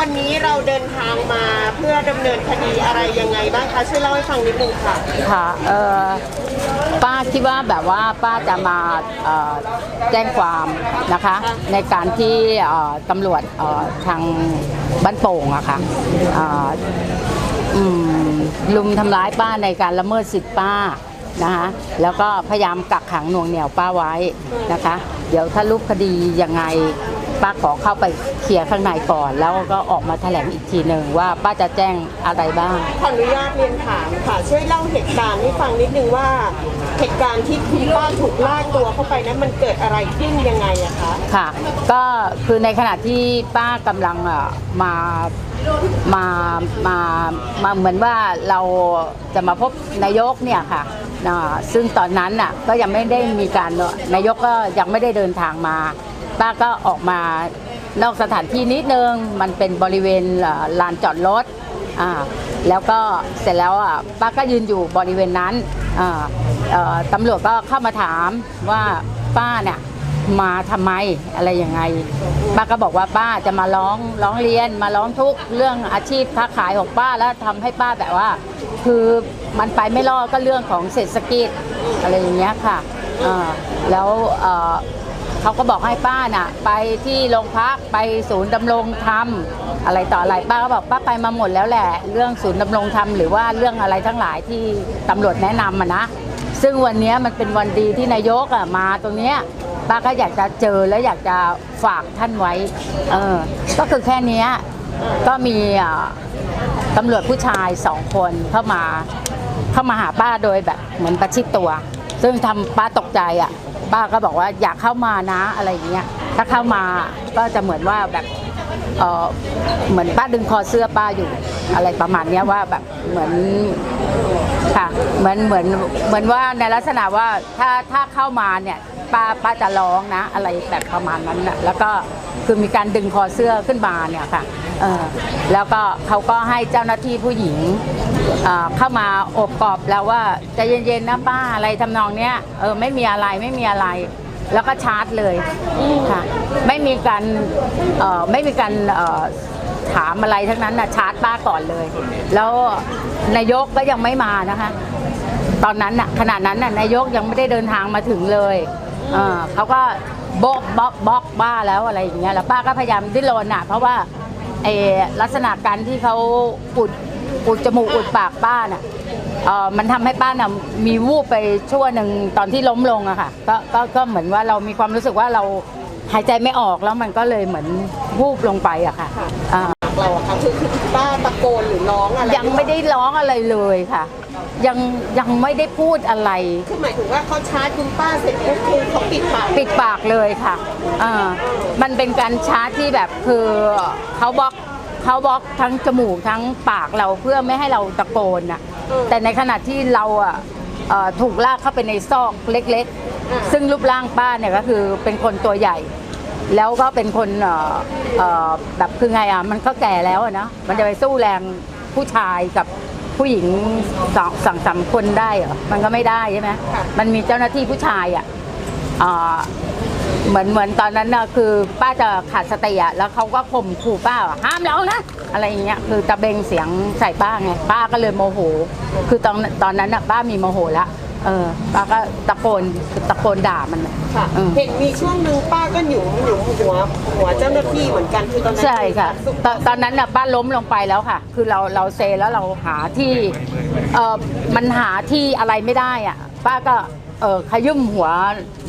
วันนี้เราเดินทางมาเพื่อดำเนินคดีอะไรยังไงบ้างคะช่วยเล่าให้ฟังนิดนึงค่ะ ค่ะเออป้าคิดว่าแบบว่าป้าจะมาเอ่อแจ้งความนะคะ ในการที่เอ่อตำรวจเอ่อทางบ้านโป่งอะค่ะเอ่ออืมลุมทำร้ายป้าในการละเมิดสิทธิ์ป้านะคะแล้วก็พยายามกักขังหน่วงเหนี่ยวป้าไว้นะคะ เดี๋ยวถ้ารูปคดียังไง ป้าขอเข้าไปเคลียร์ข้างในก่อน แล้วก็ออกมาแถลงอีกทีหนึ่งว่าป้าจะแจ้งอะไรบ้าง ขออนุญาตเรียนถามค่ะ ช่วยเล่าเหตุการณ์ให้ฟังนิดนึงว่า เหตุการณ์ที่คุณป้าถูกลากตัวเข้าไปนั้นมันเกิดอะไรขึ้นยังไงอะคะค่ะ ก็คือในขณะที่ป้ากำลังอะมามามามาเหมือนว่าเราจะมาพบนายกเนี่ยค่ะอ่าซึ่งตอนนั้นน่ะก็ยังไม่ได้มีการนายกก็ยังไม่ได้เดินทางมา ป้าก็ออกมานอกสถานที่นิดนึง มันเป็นบริเวณลานจอดรถอ่าแล้วก็เสร็จแล้วอะป้าก็ยืนอยู่บริเวณนั้นอ่าตำรวจก็เข้ามาถามว่าป้าเนี่ยมาทำไมอะไรยังไงป้าก็บอกว่าป้าจะมาร้องร้องเรียนมาร้องทุกข์เรื่องอาชีพค้าขายของป้าแล้วทำให้ป้าแบบว่า คือมันไปไม่รอดก็เรื่องของเศรษฐกิจอะไรอย่างเงี้ยค่ะแล้ว เขาก็บอกให้ป้าน่ะ ไปที่โรงพักไปศูนย์ดำรงธรรมอะไรต่ออะไรป้าก็บอกป้าไปมาหมดแล้วแหละ เรื่องศูนย์ดำรงธรรมหรือว่าเรื่องอะไรทั้งหลายที่ตำรวจแนะนำอะนะซึ่งวันนี้มันเป็นวันดีที่นายกอะมาตรงเนี้ยป้าก็อยากจะเจอและอยากจะฝากท่านไว้เออก็คือแค่นี้ก็มีตำรวจผู้ชายสองคนเข้ามาเข้ามาหาป้าโดยแบบเหมือนประชิดตัว ซึ่งทำป้าตกใจอะ ป้าก็บอกว่าอยากเข้ามานะอะไรอย่างเงี้ยถ้าเข้ามาก็จะเหมือนว่าแบบเออเหมือนป้าดึงคอเสื้อป้าอยู่อะไรประมาณเนี้ยว่าแบบเหมือนค่ะเหมือนเหมือนเหมือนว่าในลักษณะว่าถ้าถ้าเข้ามาเนี่ยป้าป้าจะร้องนะ อะไรแบบประมาณนั้นนะแล้วก็ คือมีการดึงคอเสื้อขึ้นมาเนี่ยค่ะแล้วก็เขาก็ให้เจ้าหน้าที่ผู้หญิงเข้ามาอบกอบแล้วว่าใจเย็นๆนะป้าอะไรทำนองเนี้ยเออไม่มีอะไรไม่มีอะไร แล้วก็ชาร์จเลยค่ะ ไม่มีการไม่มีการถามอะไรทั้งนั้นนะชาร์จป้าก่อนเลย แล้วนายกก็ยังไม่มานะคะ ตอนนั้นน่ะขณะนั้นน่ะนายกยังไม่ได้เดินทางมาถึงเลยเขาก็ บล็อกบล็อกบล็อกป้าแล้วอะไรอย่างเงี้ยแล้วป้าก็พยายามดิ้นรนอะ เพราะว่าไอ้ลักษณะการที่เขาอุดอุดจมูกอุดปากป้าน่ะเออมันทำให้ป้าน่ะมีวูบไปชั่วหนึ่งตอนที่ล้มลงอะค่ะก็ก็ก็เหมือนว่าเรามีความรู้สึกว่าเราหายใจไม่ออกแล้วมันก็เลยเหมือนวูบลงไปอะค่ะอ่าเราอะค่ะคือคือคุณป้าตะโกนหรือร้องอะไรยังไม่ได้ร้องอะไรเลยค่ะ ยังยังไม่ได้พูดอะไร คือหมายถึงว่าเขาชาร์จคุณป้าเสร็จปุ๊บคือเขาปิดปากปิดปากเลยค่ะอ่ามันเป็นการชาร์จที่แบบคือเขาบล็อกเขาบล็อกทั้งจมูกทั้งปากเราเพื่อไม่ให้เราตะโกนน่ะ แต่ในขณะที่เราอะเอ่อถูกลากเข้าไปในซอกเล็กๆ ซึ่งรูปร่างป้าเนี่ยก็คือเป็นคนตัวใหญ่ แล้วก็เป็นคนเอ่อเอ่อแบบคือไงอะมันก็แก่แล้วอะเนาะมันจะไปสู้แรงผู้ชายกับ ผู้หญิงสองสองสามคนได้เหรอมันก็ไม่ได้ใช่ไหมมันมีเจ้าหน้าที่ผู้ชายอะอ่าเหมือนเหมือนตอนนั้นน่ะคือป้าจะขาดสติอะแล้วเขาก็ข่มขู่ป้าว่าห้ามร้องนะอะไรอย่างเงี้ยคือตะเบงเสียงใส่ป้าไงป้าก็เลยโมโห คือตอนตอนนั้นน่ะป้ามีโมโหแล้ว เออป้าก็ตะโกนตะโกนด่ามันน่ะค่ะอืม เห็นมีช่วงหนึ่งป้าก็หยุมหยุมหัวหัวเจ้าหน้าที่เหมือนกันคือตอนนั้นใช่ค่ะตอนตอนนั้นน่ะป้าล้มลงไปแล้วค่ะ คือเราเราเซแล้วเราหาที่เออมันหาที่อะไรไม่ได้อะป้าก็เออขยุ่มหัว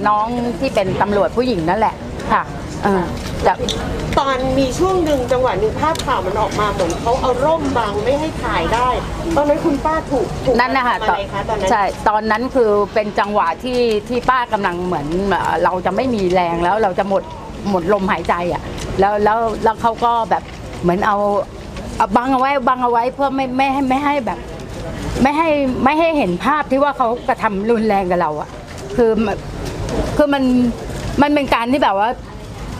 น้องที่เป็นตำรวจผู้หญิงนั่นแหละค่ะเออจะตอนมีช่วงหนึ่งจังหวะหนึ่งภาพข่าวมันออกมาเหมือนเขาเอาร่มบังไม่ให้ถ่ายได้ ตอนนั้นคุณป้าถูกถูกนั่นนะคะทำอะไรคะตอนนั้นใช่ตอนนั้นคือเป็นจังหวะที่ที่ป้ากำลังเหมือนเอ่อเราจะไม่มีแรงแล้วเราจะหมดหมดลมหายใจอะแล้วแล้วแล้วเขาก็แบบเหมือนเอาเอาบังเอาไว้บังเอาไว้เพื่อไม่ไม่ให้ไม่ให้แบบ ไม่ให้ไม่ให้เห็นภาพที่ว่าเขากระทำรุนแรงกับเราอะคือมันคือมันมันเป็นการที่แบบว่า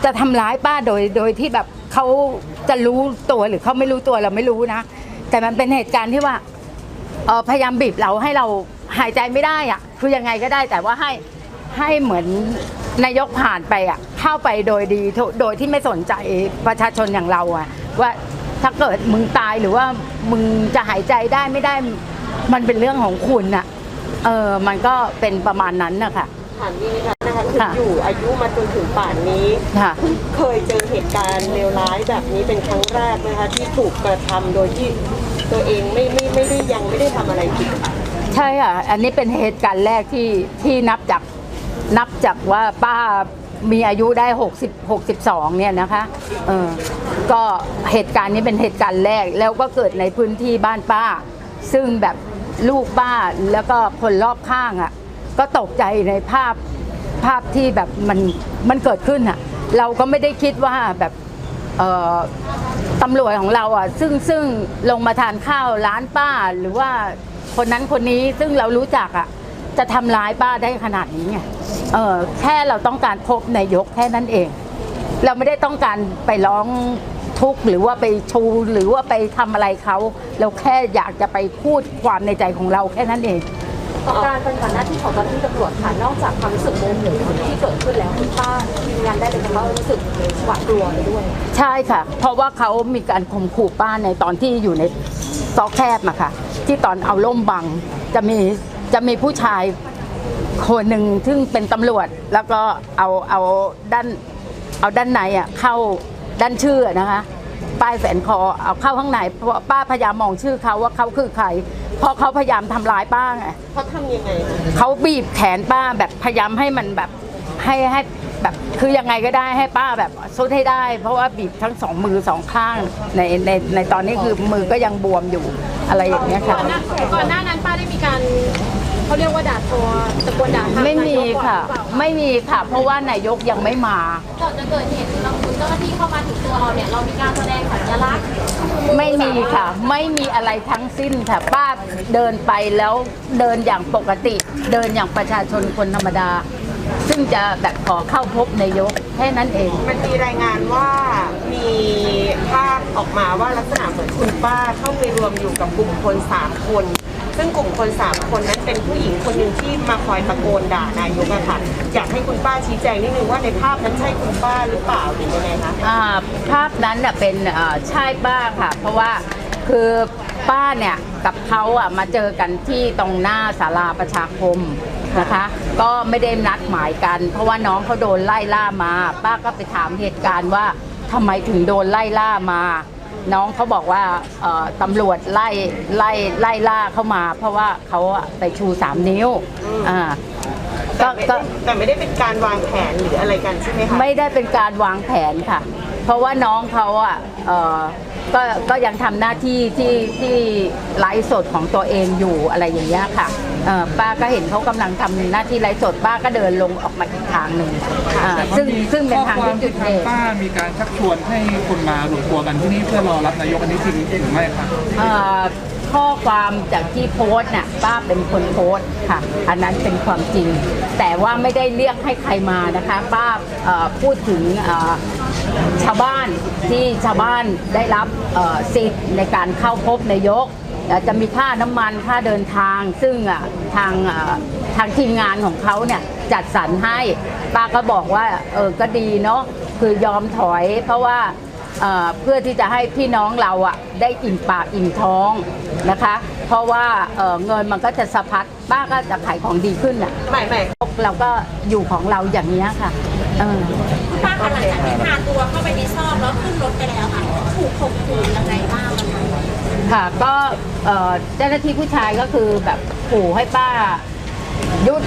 จะทำร้ายป้าโดยโดยที่แบบเขาจะรู้ตัวหรือเขาไม่รู้ตัวเราไม่รู้นะ แต่มันเป็นเหตุการณ์ที่ว่าเออพยายามบีบเราให้เราหายใจไม่ได้อะคือยังไงก็ได้แต่ว่าให้ให้เหมือนนายกผ่านไปอะเข้าไปโดยดีโดยที่ไม่สนใจประชาชนอย่างเราอะว่าถ้าเกิดมึงตายหรือว่ามึงจะหายใจได้ไม่ได้มันเป็นเรื่องของคุณน่ะเออมันก็เป็นประมาณนั้นนะคะ นี่นะคะนะคะคือค่ะ อยู่อายุมาจนถึงป่านนี้ ค่ะเพิ่งเคยเจอเหตุการณ์เลวร้ายแบบนี้เป็นครั้งแรกนะคะที่ถูกกระทำโดยที่ตัวเองไม่ไม่ไม่ได้ยังไม่ได้ทำอะไรผิดค่ะใช่ค่ะ อันนี้เป็นเหตุการณ์แรกที่ที่นับจากนับจากว่าป้ามีอายุได้ 60 62 เนี่ยนะคะ เออ ก็เหตุการณ์นี้เป็นเหตุการณ์แรกแล้วก็เกิดในพื้นที่บ้านป้า ซึ่งแบบลูกป้าแล้วก็คนรอบข้างอะ ก็ตกใจในภาพ ภาพที่แบบมันมันเกิดขึ้นอะเราก็ไม่ได้คิดว่าแบบตำรวจของเราอะซึ่งซึ่งลงมาทานข้าวร้านป้าหรือว่าคนนั้นคนนี้ซึ่งเรารู้จักอะจะทำร้ายป้าได้ขนาดนี้ไงเออแค่เราต้องการพบนายกแค่นั้นเอง เราไม่ได้ต้องการไปร้องทุกข์หรือว่าไปชูหรือว่าไปทำอะไรเขา เราแค่อยากจะไปพูดความในใจของเราแค่นั้นเอง ต่อการปฏิบัติหน้าที่ของเจ้าหน้าที่ตำรวจค่ะนอกจากความรู้สึกโมโหที่เกิดขึ้นแล้วคุณป้าทีมงานได้เลยค่ะว่ารู้สึกหวาดกลัวไปด้วย ใช่ค่ะ เพราะว่าเขามีการข่มขู่ป้าในตอนที่อยู่ในซอกแคบอะค่ะ ที่ตอนเอาล่มบังจะมีจะมีผู้ชายคนหนึ่งซึ่งเป็นตำรวจแล้วก็เอาเอาด้านเอาด้านในอะเข้าด้านชื่อนะคะ ป้ายแฝนคอเอาเข้าข้างในเพราะว่าป้าพยายามมองชื่อเขาว่าเขาคือใครเพราะเขาพยายามทำร้ายป้าไงเขาทำยังไงคะเขาบีบแขนป้าแบบพยายามให้มันแบบให้ให้แบบคือยังไงก็ได้ให้ป้าแบบสุดให้ได้ เพราะว่าบีบทั้งสองมือสองข้างในในในตอนนี้คือมือก็ยังบวมอยู่อะไรอย่างเงี้ยค่ะ ก่อนหน้านั้นป้าได้มีการเขาเรียกว่าด่าทอตะโกนด่าทางไม่มีนายกก่อนค่ะหรือเปล่าไม่มีค่ะ เพราะว่านายกยังไม่มา ก่อนจะเกิดเหตุเราคุณ เจ้าหน้าที่เข้ามาถึงตัวเราเนี่ยเรามีการแสดงสัญลักษณ์ไม่มีค่ะ ไม่มีอะไรทั้งสิ้นค่ะ ป้าเดินไปแล้วเดินอย่างปกติ เดินอย่างประชาชนคนธรรมดา ซึ่งจะแบบขอเข้าพบนายกแค่นั้นเอง มันมีรายงานว่ามีภาพออกมาว่าลักษณะเหมือนคุณป้าเข้าไปรวมอยู่กับกลุ่มคนสามคน ซึ่งกลุ่มคนสามคนนั้นเป็นผู้หญิงคนหนึ่งที่มาคอยตะโกนด่านายกอะค่ะอยากให้คุณป้าชี้แจงนิดนึงว่าในภาพนั้นใช่คุณป้าหรือเปล่าหรือยังไงคะอ่าภาพนั้นน่ะเป็นเอ่อใช่ป้าค่ะ เพราะว่าคือป้าเนี่ยกับเขาอะมาเจอกันที่ตรงหน้าศาลาประชาคมนะคะ ก็ไม่ได้นัดหมายกัน เพราะว่าน้องเขาโดนไล่ล่ามา ป้าก็ไปถามเหตุการณ์ว่าทำไมถึงโดนไล่ล่ามา น้องเขาบอกว่าเอ่อตำรวจไล่ไล่ไล่ล่าเข้ามา เพราะว่าเขาอะไปชูสามนิ้วอ่าแต่ก็ไม่ก็ได้แต่ไม่ได้เป็นการวางแผนหรืออะไรกันใช่ไหมคะ ไม่ได้เป็นการวางแผนค่ะ เพราะว่าน้องเขาอะเอ่อ ก็ก็ยังทำหน้าที่ที่ที่ไลฟ์สดของตัวเองอยู่อะไรอย่างเงี้ยค่ะเอ่อป้าก็เห็นเขากำลังทำหน้าที่ไลฟ์สดป้าก็เดินลงออกมาอีกทางหนึ่งอ่าซึ่งซึ่งเป็นทางที่จุดทาเด่งนป้ามีการชักชวนให้คนมารวมตัวกันที่นี่เพื่อรอรับนายกอันนี้จริงหรือไม่ครับเอ่อ ข้อความจากที่โพสต์น่ะป้าเป็นคนโพสต์ค่ะ อันนั้นเป็นความจริง แต่ว่าไม่ได้เรียกให้ใครมานะคะ ป้าเอ่อพูดถึงเอ่อชาวบ้านที่ชาวบ้านได้รับเอ่อสิทธิ์ในการเข้าพบนายกอ่อจะมีค่าน้ำมันค่าเดินทาง ซึ่งอะทางอ่อทางทีมงานของเขาเนี่ยจัดสรรให้ป้าก็บอกว่าเออก็ดีเนาะคือยอมถอยเพราะว่า เอ่อเพื่อที่จะให้พี่น้องเราอะได้อิ่มปากอิ่มท้องนะคะ เพราะว่าเอ่อเงินมันก็จะสะพัดป้าก็จะขายของดีขึ้นอะไม่ไม่เราก็อยู่ของเราอย่างนี้ยค่ะเออป้าคะหลังจากที่พาตัวเข้าไปในซอกแล้วขึ้นรถไปแล้วค่ะ ถูกข่มขู่ยังไงบ้างอะคะค่ะก็เอ่อเจ้าหน้าที่ผู้ชายก็คือแบบขู่ให้ป้าหยุด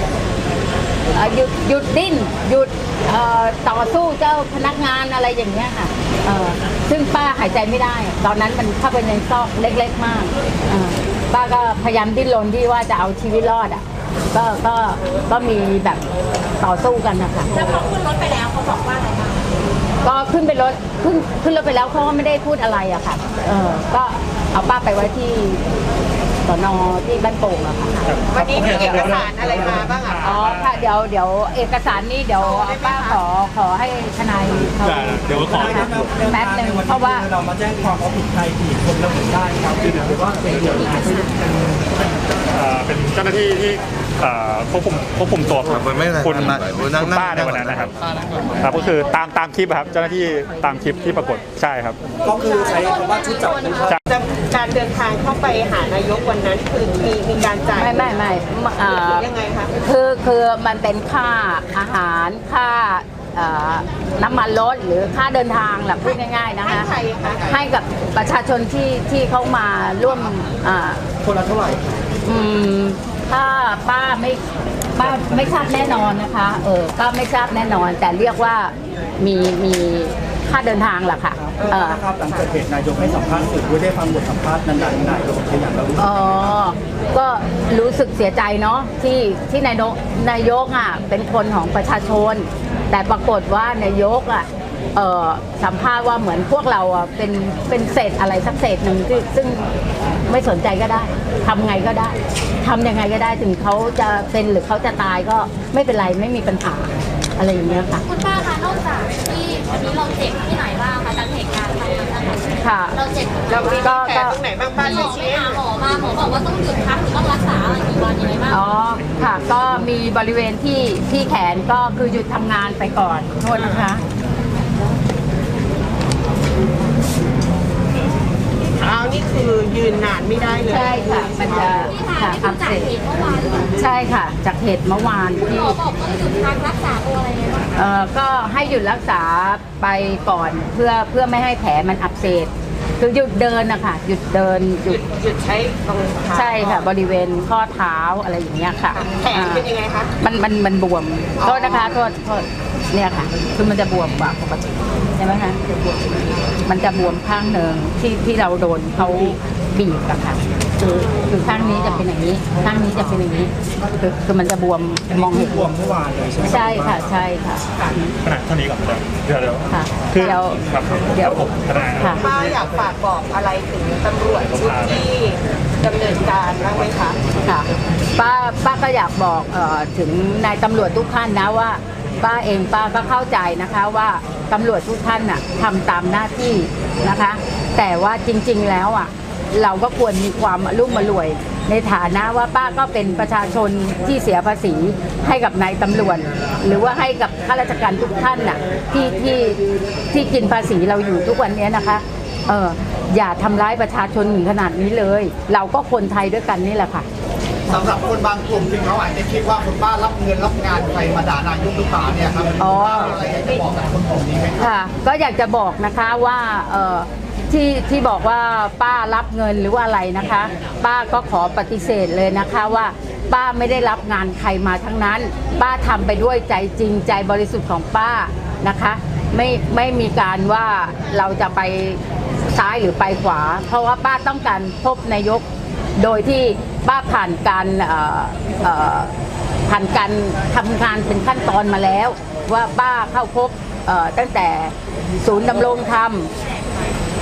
เอ่อหยุดหยุดดิ้นหยุดเอ่อต่อสู้เจ้าพนักงานอะไรอย่างเงี้ยค่ะเอ่อซึ่งป้าหายใจไม่ได้ ตอนนั้นมันเข้าไปในซอกเล็กๆมากเอ่อป้าก็พยายามดิ้นรนที่ว่าจะเอาชีวิตรอดอะก็ก็ก็มีแบบต่อสู้กันนะคะ แล้วพอขึ้นรถไปแล้วเขาบอกว่าอะไรบ้างก็ขึ้นไปรถขึ้นขึ้นรถไปแล้วเขาก็ไม่ได้พูดอะไรอะค่ะ เออก็เอาป้าไปไว้ที่ สนที่บ้านโป่งอะค่ะวันนี้มีเอกสารอะไรมาบ้างอะคะอ๋อค่ะเดี๋ยวเดี๋ยวเอกสารนี้เดี๋ยวป้าขอขอให้ทนายเขาได้เดี๋ยวขอนะคะแป๊บหนึ่งเพราะว่าเรามาแจ้งความเอาผิดใครกี่คนระบุได้ครับหรือว่าเป็นเกี่ยวกับเอ่อเป็นเจ้าหน้าที่ที่เอ่อควบคุมควบคุมตัวคุณไม่เป็นไรคุณไม่เป็นไรนั่งคุณป้านั่ในงวันนั้นนั่งนะครับครับก็คือตามตามคลิปอะครับเจ้าหน้าที่ตามคลิปที่ปรากฏใช่ครับ ก็คือใช้คำว่าชุดจับเป็นภาพจะ การเดินทางเข้าไปหานายกวันนั้นคือมีมีการจ่ายไม่ไม่ไม่เอ่อยังไงคะคือคือมันเป็นค่าอาหารค่าเอ่อน้ำมันรถหรือค่าเดินทางแหละพูดง่ายๆนะให้คะใครคะให้กับประชาชนที่ที่เขามาร่วมอ่าคนละเท่าไหร่อืมถ้าป้าไม่ป้าไม่ทราบแน่นอนนะคะเออก็ไม่ทราบแน่นอน แต่เรียกว่ามีมี ค่าเดินทางแหละค่ะเออนะครับหลังเกิดเหตุนายกให้สัมภาษณ์สื่อด้วยได้ฟังบทสัมภาษณ์นั้นๆนายกตัวอย่างเรารู้สึกอ๋อ ก็รู้สึกเสียใจเนาะที่ที่นายกนายกอะเป็นคนของประชาชน แต่ปรากฏว่านายกอะเอ่อสัมภาษณ์ว่าเหมือนพวกเราอะเป็นเป็นเศษอะไรสักเศษหนึ่งที่ซึ่งไม่สนใจก็ได้ทำไงก็ได้ทำยังไงก็ได้ถึงเขาจะเป็นหรือเขาจะตายก็ไม่เป็นไรไม่มีปัญหา อะไรอย่างเงี้ยค่ะ คุณป้าคะนอกจากที่วันนี้เราเจ็บที่ไหนบ้างคะจากเหตุการณ์ครั้งนั้นนะคะค่ะ เราเจ็บเรามีก็แผลตรงไหนบ้างป้าหมช่วอยไปชี้หาหมอมาหมอบอกว่าต้องหยุดพักหรือต้องรักษาอะไรกี่วันยังไงบ้างอ๋อ ค่ะ ก็มีบริเวณที่ที่แขนก็คือหยุดทำงานไปก่อนโทษนะคะ นี่คือยืนนานไม่ได้เลยใช่ค่ะมันจะที่ทาค่ะนอัที่กจาเสกบเหตุเมื่อวานหรือเปล่าใช่ค่ะ จากเหตุเมื่อวานคุณที่หมอบอกต้องหยุดพักรักษาตัวอะไรยังไงบ้างเอ่อก็ให้หยุดรักษาไปก่อนเพื่อเพื่อไม่ให้แผลมันอักเสบ คือหยุดเดินนะคะหยุดเดินหหยุยุดดหยุดใช้ตรงเท้าใช่ค่ะ บริเวณข้อเท้าอะไรอย่างเงี้ยค่ะแขนเป็นยังไงคะ มันมันมันบวมอ๋อ โทษนะคะโทษโทษเนี่ยค่ะ คือมันจะบวมกว่าปกติใช่ไหมคะมันจะบวมข้างหนึ่งที่ที่เราโดนเขาบีบอะค่ะ คือคือข้างนี้จะเป็นอย่างนี้ ข้างนี้จะเป็นอย่างนี้ คือคือมันจะบวมมองเห็นบวมเมื่อวานเลยใช่ไหมใช่ค่ะใช่ค่ะ ขนาดเท่านี้ก่อนเลยเดี๋ยวเดี๋ยวค่ะคือเดี๋ยวครับเดี๋ยว ผมทนายค่ะ ป้าอยากฝากบอกอะไรถึงตำรวจชุดที่ดำเนินการบ้างไหมคะ ค่ะป้าป้าก็อยากบอกเออถึงนายตำรวจทุกท่านนะว่า ป้าเองป้าก็เข้าใจนะคะว่าตำรวจทุกท่านน่ะทำตามหน้าที่นะคะ แต่ว่าจริง ๆ แล้วอะ เราก็ควรมีความอรุ่มอร่วย ในฐานะว่าป้าก็เป็นประชาชนที่เสียภาษีให้กับนายตำรวจ หรือว่าให้กับข้าราชการทุกท่านน่ะที่ที่ที่กินภาษีเราอยู่ทุกวันนี้นะคะเอออย่าทำร้ายประชาชนถึงขนาดนี้เลย เราก็คนไทยด้วยกันนี่แหละค่ะสำหรับคนบางกลุ่มที่เขาอาจจะคิดว่าคุณป้ารับเงินรับงานใครมาด่านายกหรือเปล่าเนี่ยครับอ๋ออะไรอยากจะบอกกับคนกลุ่มนี้ไหมครับค่ะ ก็อยากจะบอกนะคะว่าเออ ที่ที่บอกว่าป้ารับเงินหรือว่าอะไรนะคะ ป้าก็ขอปฏิเสธเลยนะคะว่า ป้าไม่ได้รับงานใครมาทั้งนั้น ป้าทำไปด้วยใจจริงใจบริสุทธิ์ของป้านะคะ ไม่ไม่มีการว่าเราจะไปซ้ายหรือไปขวา เพราะว่าป้าต้องการพบนายกโดยที่ป้าผ่านการผ่านการทำงานเป็นขั้นตอนมาแล้ว ว่าป้าเข้าพบตั้งแต่ศูนย์ดำรงธรรม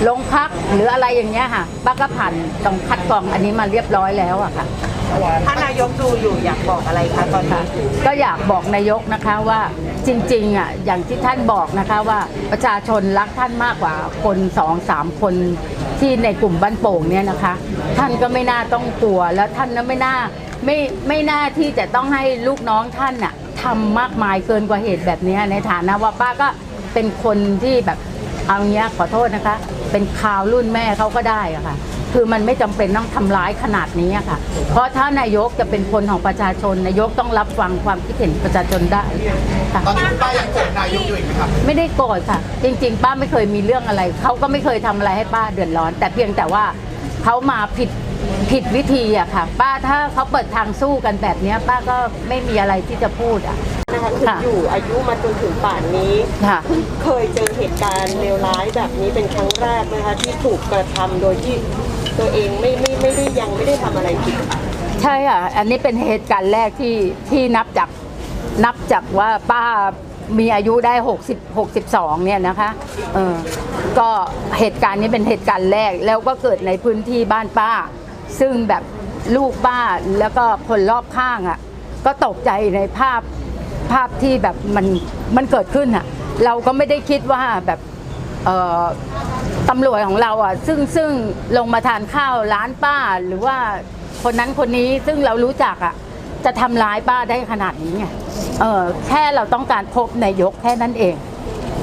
โรงพักหรืออะไรอย่างเงี้ยค่ะป้าก็ผ่านต้องคัดกรองอันนี้มาเรียบร้อยแล้วอะค่ะ ถ้านายกดูอยู่อยากบอกอะไรคะตอนนี้ ก็อยากบอกนายกนะคะว่าจริงๆอะอย่างที่ท่านบอกนะคะว่าประชาชนรักท่านมากกว่าคนสองสามคนที่ในกลุ่มบ้านโป่งเนี่ยนะคะ ท่านก็ไม่น่าต้องกลัว แล้วท่านก็ไม่น่าไม่ไม่น่าที่จะต้องให้ลูกน้องท่านน่ะทำมากมายเกินกว่าเหตุแบบเนี้ยในฐานะว่าป้าก็เป็นคนที่แบบเอาเงี้ยขอโทษนะคะ เป็นข่าวรุ่นแม่เขาก็ได้อะค่ะ คือมันไม่จำเป็นต้องทำร้ายขนาดนี้อะค่ะ เพราะถ้านายกจะเป็นคนของประชาชน นายกต้องรับฟังความคิดเห็นประชาชนได้ค่ะตอนนี้คุณป้ายังโกรธนายกอยู่อีกไหมครับไม่ได้โกรธค่ะ จริง ๆ ป้าไม่เคยมีเรื่องอะไรเขาก็ไม่เคยทำอะไรให้ป้าเดือดร้อน แต่เพียงแต่ว่าเขามาผิดผิดวิธีอะค่ะ ป้าถ้าเขาเปิดทางสู้กันแบบเนี้ยป้าก็ไม่มีอะไรที่จะพูดอะ นะคะคือค่ะอยู่อายุมาจนถึงป่านนี้ ค่ะเพิ่งเคยเจอเหตุการณ์เลวร้ายแบบนี้เป็นครั้งแรกนะคะที่ถูกกระทำโดยที่ตัวเองไม่ไม่ไม่ได้ยังไม่ได้ทำอะไรผิด ใช่ค่ะ อันนี้เป็นเหตุการณ์แรกที่ที่นับจากนับจากว่าป้ามีอายุได้ 60 62 เนี่ยนะคะเออก็เหตุการณ์นี้เป็นเหตุการณ์แรกแล้วก็เกิดในพื้นที่บ้านป้า ซึ่งแบบลูกป้าแล้วก็คนรอบข้างอะก็ตกใจในภาพ ภาพที่แบบมันมันเกิดขึ้นอะเราก็ไม่ได้คิดว่าแบบตำรวจของเราอะซึ่งซึ่งลงมาทานข้าวร้านป้าหรือว่าคนนั้นคนนี้ซึ่งเรารู้จักอะจะทำร้ายป้าได้ขนาดนี้ไงเออแค่เราต้องการพบนายกแค่นั้นเอง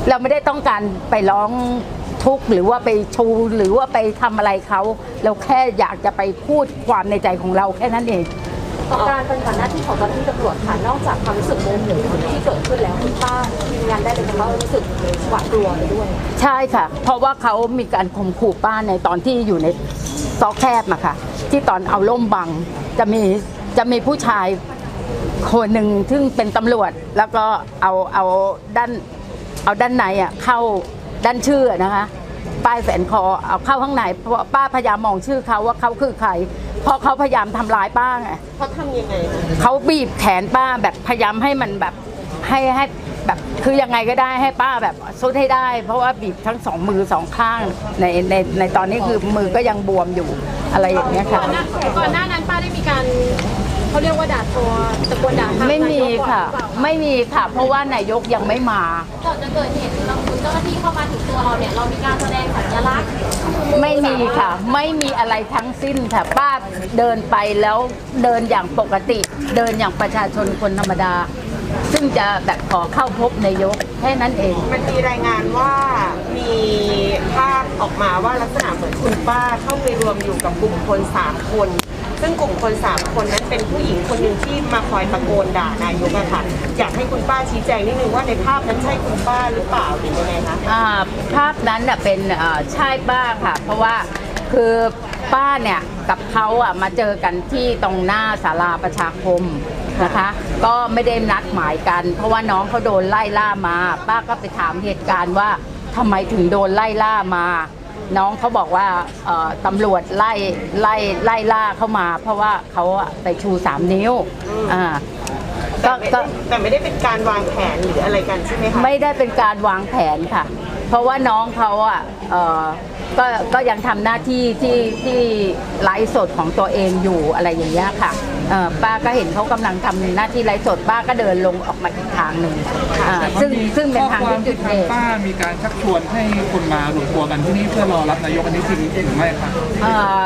เราไม่ได้ต้องการไปร้องทุกข์หรือว่าไปชูหรือว่าไปทำอะไรเขา เราแค่อยากจะไปพูดความในใจของเราแค่นั้นเอง ต่อการปฏิบัติหน้าที่ของเจ้าหน้าที่ตำรวจค่ะนอกจากความรู้สึกโมโหที่เกิดขึ้นแล้วคุณป้ายืนยันได้เลยค่ะว่ารู้สึกหวาดกลัวไปด้วย ใช่ค่ะ เพราะว่าเขามีการข่มขู่ป้าในตอนที่อยู่ในซอกแคบอะค่ะ ที่ตอนเอาล่มบังจะมีจะมีผู้ชายคนหนึ่งซึ่งเป็นตำรวจแล้วก็เอาเอาด้านเอาด้านในอะเข้าด้านชื่อนะคะ ป้ายแฝนคอเอาเข้าข้างในเพราะว่าป้าพยายามมองชื่อเขาว่าเขาคือใครเพราะเขาพยายามทำร้ายป้าไงเขาทำยังไงคะเขาบีบแขนป้าแบบพยายามให้มันแบบให้ให้แบบคือยังไงก็ได้ให้ป้าแบบสุดให้ได้ เพราะว่าบีบทั้งสองมือสองข้างในในในตอนนี้คือมือก็ยังบวมอยู่อะไรอย่างเงี้ยค่ะก่อนหน้านั้นป้าได้มีการ เขาเรียกว่าด่าทอตะโกนด่าทางไม่มีนายกก่อนค่ะหรือเปล่าไม่มีค่ะ เพราะว่านายกยังไม่มาก่อนจะเกิดเหตุเราคุณเจ้าหน้าที่เข้ามาถึงตัวเราเนี่ยเรามีการแสดงสัญลักษณ์ไม่มีค่ะ ไม่มีอะไรทั้งสิ้นค่ะป้าเดินไปแล้วเดินอย่างปกติ เดินอย่างประชาชนคนธรรมดา ซึ่งจะแบบขอเข้าพบนายกแค่นั้นเอง มันมีรายงานว่ามีภาพออกมาว่าลักษณะเหมือนคุณป้าเข้าไปรวมอยู่กับกลุ่มคนสามคน ซึ่งกลุ่มคนสามคนนั้นเป็นผู้หญิงคนหนึ่งที่มาคอยตะโกนด่านายกอะค่ะ อยากให้คุณป้าชี้แจงนิดนึงว่าในภาพนั้นใช่คุณป้าหรือเปล่าหรือยังไงคะอ่าภาพนั้นน่ะเป็นเอ่อใช่ป้าค่ะ เพราะว่าคือป้าเนี่ยกับเขาอะมาเจอกันที่ตรงหน้าศาลาประชาคมนะคะ ก็ไม่ได้นัดหมายกัน เพราะว่าน้องเขาโดนไล่ล่ามา ป้าก็ไปถามเหตุการณ์ว่าทำไมถึงโดนไล่ล่ามา น้องเขาบอกว่าเอ่อตำรวจไล่ไล่ไล่ล่าเข้ามา เพราะว่าเขาอะไปชูสามนิ้วอ่าแต่ก็ไม่ก็ได้แต่ไม่ได้เป็นการวางแผนหรืออะไรกันใช่ไหมคะไม่ได้เป็นการวางแผนค่ะ เพราะว่าน้องเขาอะเอ่อ ก็ก็ยังทำหน้าที่ที่ที่ไลฟ์สดของตัวเองอยู่อะไรอย่างเงี้ยค่ะเอ่อป้าก็เห็นเขากำลังทำหน้าที่ไลฟ์สดป้าก็เดินลงออกมาอีกทางหนึ่งอ่าซึ่งซึ่งเป็นทางข้อคที่วามจุดทาเหงตุป้ามีการชักชวนให้คนมารวมตัวกันที่นี่เพื่อรอรับนายกอันนี้จริงหรือไม่ครับ เอ่อ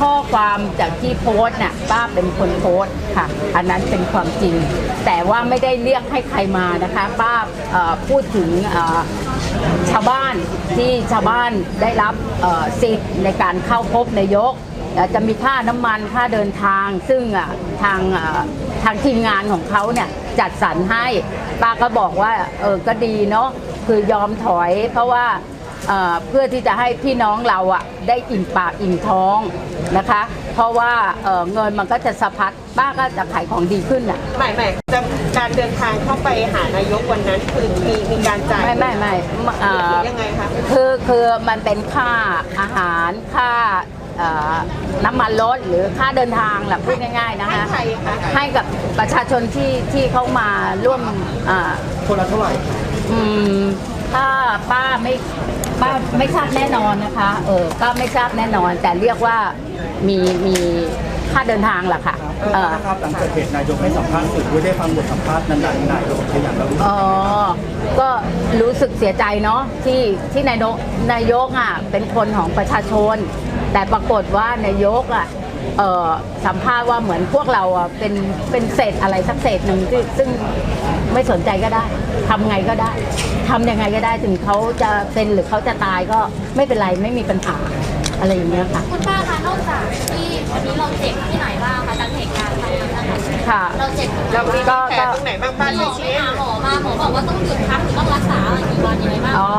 ข้อความจากที่โพสต์น่ะป้าเป็นคนโพสต์ค่ะ อันนั้นเป็นความจริง แต่ว่าไม่ได้เรียกให้ใครมานะคะ ป้าพูดถึงชาวบ้านที่ชาวบ้านได้รับสิทธิ์ในการเข้าพบนายกจะมีค่าน้ำมันค่าเดินทาง ซึ่งทางทางทีมงานของเขาเนี่ยจัดสรรให้ป้าก็บอกว่าเออก็ดีเนาะคือยอมถอยเพราะว่า เอ่อเพื่อที่จะให้พี่น้องเราอะได้อิ่มปากอิ่มท้องนะคะ เพราะว่าเอ่อเงินมันก็จะสะพัดป้าก็จะขายของดีขึ้นอะไม่ไม่จะการเดินทางเข้าไปหานายกวันนั้นคือมีมีการจ่ายไม่ไม่ไม่เอ่หอรือยังไงคะ คือคือมันเป็นค่าอาหารค่าเอ่อน้ำมันรถหรือค่าเดินทางแหละพูดง่ายๆนะคะให้ใครคะ ให้กับประชาชนที่ที่เขามาร่วมอ่าคนละเท่าไหร่อืมถ้าป้าไม่ ป้าไม่ทราบแน่นอนนะคะเออก็ไม่ทราบแน่นอน แต่เรียกว่ามีมีค่าเดินทางแหละค่ะเออ นะครับหลังเกิดเหตุนายกให้สัมภาษณ์สื่อด้วยได้ฟังบทสัมภาษณ์นั้นๆนายกตัวอย่างเรารู้สึกอ๋อ ก็รู้สึกเสียใจเนาะที่ที่นายกนายกอะเป็นคนของประชาชน แต่ปรากฏว่านายกอะเอ่อ สัมภาษณ์ว่าเหมือนพวกเราอะเป็นเป็นเศษอะไรสักเศษหนึ่งที่ซึ่งไม่สนใจก็ได้ทำไงก็ได้ทำยังไงก็ได้ถึงเขาจะเป็นหรือเขาจะตายก็ไม่เป็นไรไม่มีปัญหาอะไรอย่างเงี้ยค่ะคุณป้าคะนอกจากที่วันนี้เราเจ็บที่ไหนบ้างคะจากเหตุการณ์ครั้งนั้นนะคะค่ะเราเจ็บเรามีก็แผลก็ตรงไหนบ้างป้าหมช่วอยไปชี้ให้หาหหน่อยมอมาหมอบอกว่าต้องหยุดพักหรือต้องรักษาอะไรกี่วันยังไงบ้างอ๋อ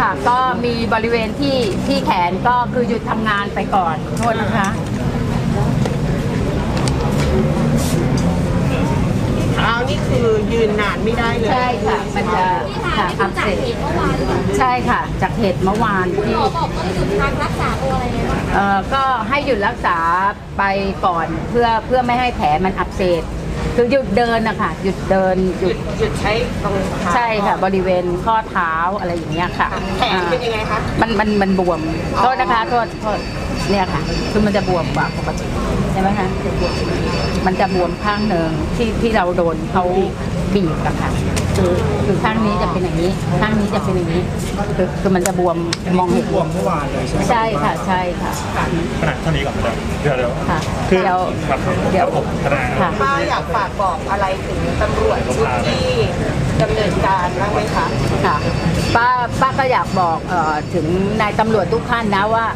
ค่ะ ก็มีบริเวณที่ที่แขนก็คือหยุดทำงานไปก่อนโทษนะคะ นี่คือยืนนานไม่ได้เลยใช่ค่ะมันจะที่ทาค่ะนอันี่กคือเสจากบเหตุเมื่อวานหรือเปล่าใช่ค่ะ จากเหตุเมื่อวานคุณที่หมอบอกต้องหยุดพักรักษาตัวอะไรยังไงบ้างเอ่อก็ให้หยุดรักษาไปก่อนเพื่อเพื่อไม่ให้แผลมันอักเสบคือหยุดเดินนะคะหยุดเดินหหยุยุดดหยุดใช้ตรงเท้า ใช่ค่ะ บริเวณข้อเท้าอะไรอย่างเงี้ยค่ะแผลเป็นยังไงคะ มันมันมันบวมโทษนะคะโทษโทษ เนี่ยค่ะ คือมันจะบวมกว่าปกติใช่ไหมคะมันจะบวมข้างหนึ่งที่ที่เราโดนเขาบีบอะค่ะคือคือข้างนี้จะเป็นอย่างนี้ ข้างนี้จะเป็นอย่างนี้คือคือมันจะบวมมองเห็นรวมเมื่อวานเลยใช่ไหมใช่ค่ะใช่ค่ะขนาดเท่านี้ก่อนเลยเดี๋ยวเดี๋ยวค่ะคือเดี๋ยวครับเดี๋ยวผมทนายค่ะป้าอยากฝากบอกอะไรถึงตำรวจชุดที่ดำเนินการบ้างไหมคะค่ะป้าป้าก็อยากบอกเออถึงนายตำรวจทุกท่านนะว่า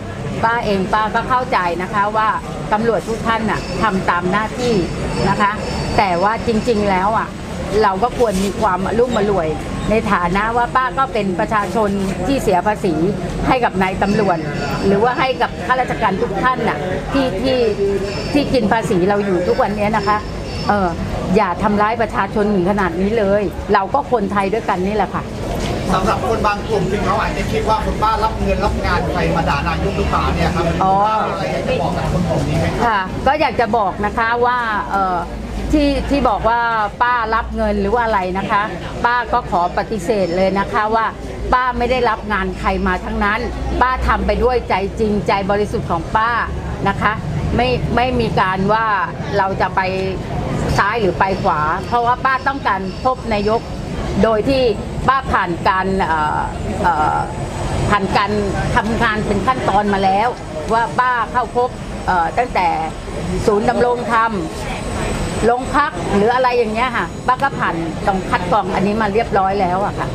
ป้าเองป้าก็เข้าใจนะคะว่าตำรวจทุกท่านน่ะทำตามหน้าที่นะคะ แต่ว่าจริงๆแล้วอะเราก็ควรมีความรุ่มมารวย ในฐานะว่าป้าก็เป็นประชาชนที่เสียภาษีให้กับนายตำรวจ หรือว่าให้กับข้าราชการทุกท่านน่ะที่ที่ที่กินภาษีเราอยู่ทุกวันนี้นะคะเอออย่าทำร้ายประชาชนถึงขนาดนี้เลย เราก็คนไทยด้วยกันนี่แหละค่ะ สำหรับคนบางกลุ่มที่เขาอาจจะคิดว่าคุณป้ารับเงินรับงานใครมาด่านายกหรือเปล่าเนี่ยครับคุณอ๋อป้ามีอะไรอยากจะบอกกับคนกลุ่มนี้ไหมครับค่ะก็อยากจะบอกนะคะว่าเอ่อที่ที่บอกว่าป้ารับเงินหรือว่าอะไรนะคะ ป้าก็ขอปฏิเสธเลยนะคะว่า ป้าไม่ได้รับงานใครมาทั้งนั้น ป้าทำไปด้วยใจจริงใจบริสุทธิ์ของป้านะคะ ไม่ไม่มีการว่าเราจะไปซ้ายหรือไปขวา เพราะว่าป้าต้องการพบนายก โดยที่ป้าผ่านการผ่านการทำงานเป็นขั้นตอนมาแล้ว ว่าป้าเข้าพบตั้งแต่ศูนย์ดำรงธรรมลงพักหรืออะไรอย่างเงี้ยค่ะป้าก็ผ่านต้องคัดกรองอันนี้มาเรียบร้อยแล้วอะค่ะ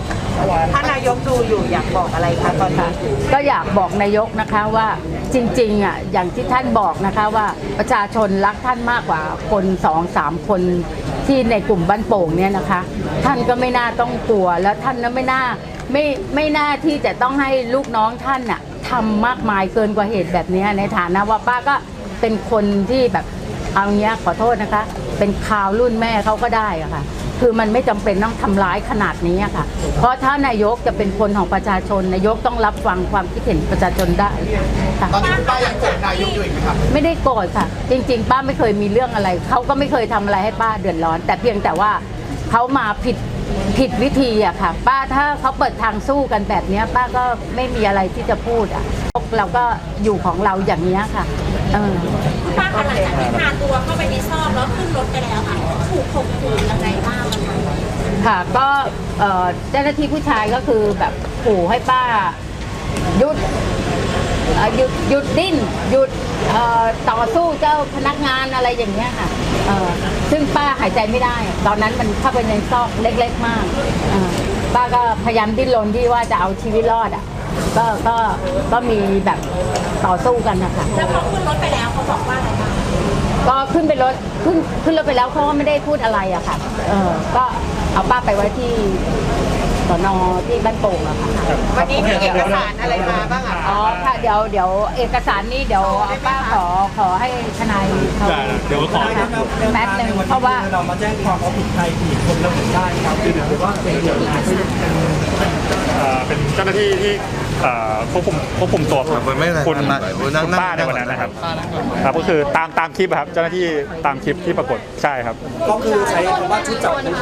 ถ้านายกดูอยู่อยากบอกอะไรคะตอนนี้ก็อยากบอกนายกนะคะว่าจริงๆอะอย่างที่ท่านบอกนะคะว่าประชาชนรักท่านมากกว่าคนสองสามคนที่ในกลุ่มบ้านโป่งเนี่ยนะคะ ท่านก็ไม่น่าต้องกลัว แล้วท่านก็ไม่น่าไม่ไม่น่าที่จะต้องให้ลูกน้องท่านน่ะทำมากมายเกินกว่าเหตุแบบนี้ในฐานะว่าป้าก็เป็นคนที่แบบ เอาเงี้ยขอโทษนะคะ เป็นข่าวรุ่นแม่เขาก็ได้อะค่ะ คือมันไม่จำเป็นต้องทำร้ายขนาดนี้อะค่ะ เพราะถ้านายกจะเป็นคนของประชาชน นายกต้องรับฟังความคิดเห็นประชาชนได้ค่ะตอนนี้คุณป้ายังโกรธนายกอยู่อีกไหมครับไม่ได้โกรธค่ะ จริง ๆ ป้าไม่เคยมีเรื่องอะไรเขาก็ไม่เคยทำอะไรให้ป้าเดือดร้อน แต่เพียงแต่ว่าเขามาผิดผิดวิธีอะค่ะ ป้าถ้าเขาเปิดทางสู้กันแบบเนี้ยป้าก็ไม่มีอะไรที่จะพูดอะเราก็อยู่ของเราอย่างนี้ยค่ะ เออคุณป้าคะหลังจากที่พาตัวเข้าไปในซอกแล้วขึ้นรถไปแล้วค่ะถูกข่มขืนยังไงบ้างอะคะค่ะก็เอ่อเจ้าหน้าที่ผู้ชายก็คือแบบขู่ให้ป้าหยุดเอ่อหยุดหยุดดิ้นหยุดเอ่อต่อสู้เจ้าพนักงานอะไรอย่างเงี้ยค่ะเอ่อซึ่งป้าหายใจไม่ได้ ตอนนั้นมันเข้าไปในซอกเล็ก ๆ มากเอ่อป้าก็พยายามดิ้นรนที่ว่าจะเอาชีวิตรอดอะ ก็ก็ก็มีแบบต่อสู้กันนะคะแล้วพอขึ้นรถไปแล้วเขาบอกว่าอะไรบ้างก็ขึ้นไปรถขึ้นขึ้นรถไปแล้วเขาก็ไม่ได้พูดอะไรอะค่ะเออก็เอาป้าไปไว้ที่ สนที่บ้านโป่งอะค่ะวันนี้มีเอกสารอะไรมาบ้างอะอ๋อคะค่ะเดี๋ยวเดี๋ยวเอกสารนี้เดี๋ยวป้าขอขอให้ทนายเขาได้นะเดี๋ยวขอนะคะแป๊บหนึ่งวันเพราะว่าที่เรามาแจ้งความเอาผิดใครกี่คนระบุได้ครับหรือว่าเป็นเกี่ยวกับเอ่อเป็นเจ้าหน้าที่ที่เอ่อควบคุมควบคุมตัวครับไม่เป็นไรคุณนั่งๆคุณนั่งๆป้าในวันนั้นนะครับครับก็คือตามตามคลิปอะครับเจ้าหน้าที่ตามคลิปที่ปรากฏใช่ครับ ก็คือใช้คำว่าชุดจับกุม